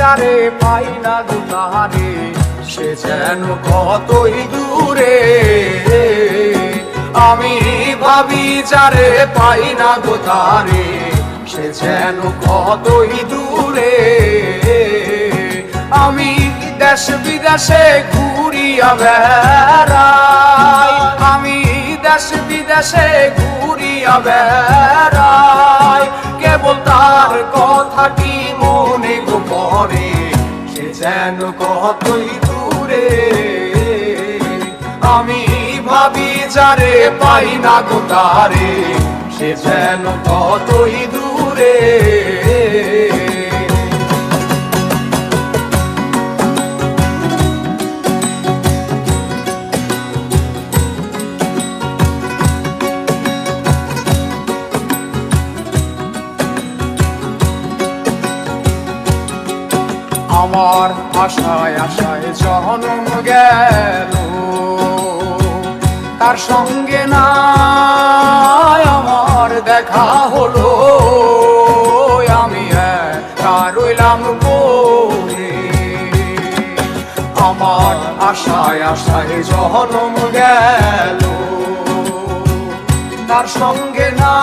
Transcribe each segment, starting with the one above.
যারে পাই না সে যেন কতই দূরে। আমি ভাবি যারে পাই না গোতারে সে যেন কতই দূরে। আমি দেশ বিদেশে ঘুরিয়া বেড়াই, আমি দেশ বিদেশে ঘুরিয়া বেড়াই, কেবল তার কথাটি যেন কতই দূরে আমি ভাবি যারে পাই না গো তারে সে যেন কতই দূরে। আমার আশায় আশায় জনম গেল। তার সঙ্গে না আমার দেখা হলো। আমি রইলাম পড়ে আমার আশায় আশায় জনম গেল। তার সঙ্গে না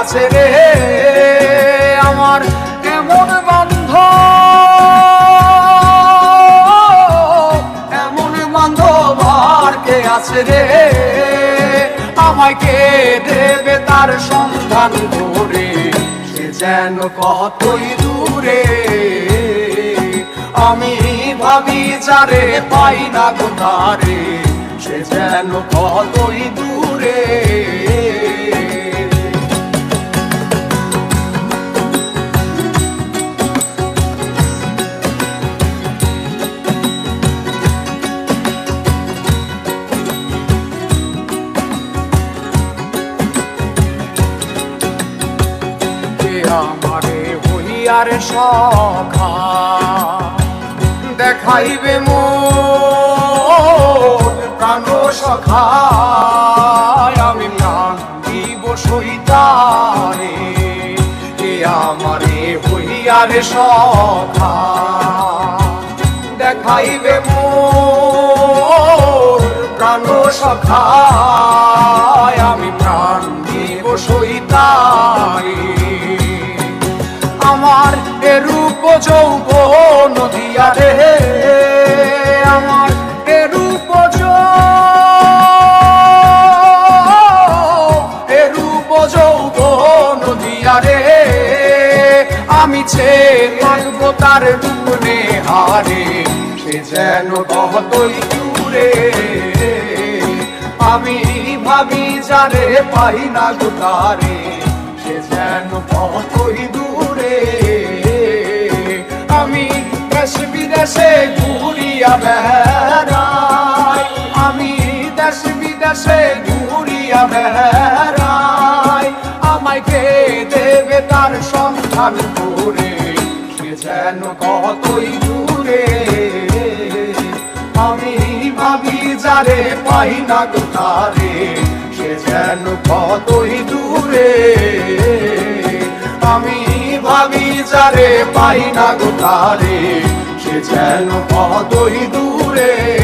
আছে রে, আমার এমন বান্ধব? এমন বান্ধব আর কে আছে রে? আমাকে দেবে তার সন্ধান করে সে যেন কতই দূরে? আমি ভাবি যারে পাই না গো তারে, সে যেন কতই দূরে? আমারে হইয়ারে সখা। দেখাইবে মোর প্রাণ সখা আমি প্রাণ দিব সইতারে কে আমারে হইয়ারে সখা। দেখাইবে মোর প্রাণ সখা যৌব নদিয়া রে। আমার এরূপ এরূপ যৌব নদিয়া রে। আমি ছে থাকব তার রূপনে হারে, সে যেন কতই দূরে। আমি ভাবি যারে পাই না গোতারে সে যেন কতই ঘুরিয়া বেড়াই। আমি দেশ বিদেশে ঘুরিয়া বেড়াই। আমায় কে দেবে তার সন্ধান করে? সে যেন কতই দূরে? আমি ভাবি যারে পাই না গো তারে, সে যেন কতই দূরে? আমি ভাবি যারে পাই না গো তারে যেন কতই দূরে।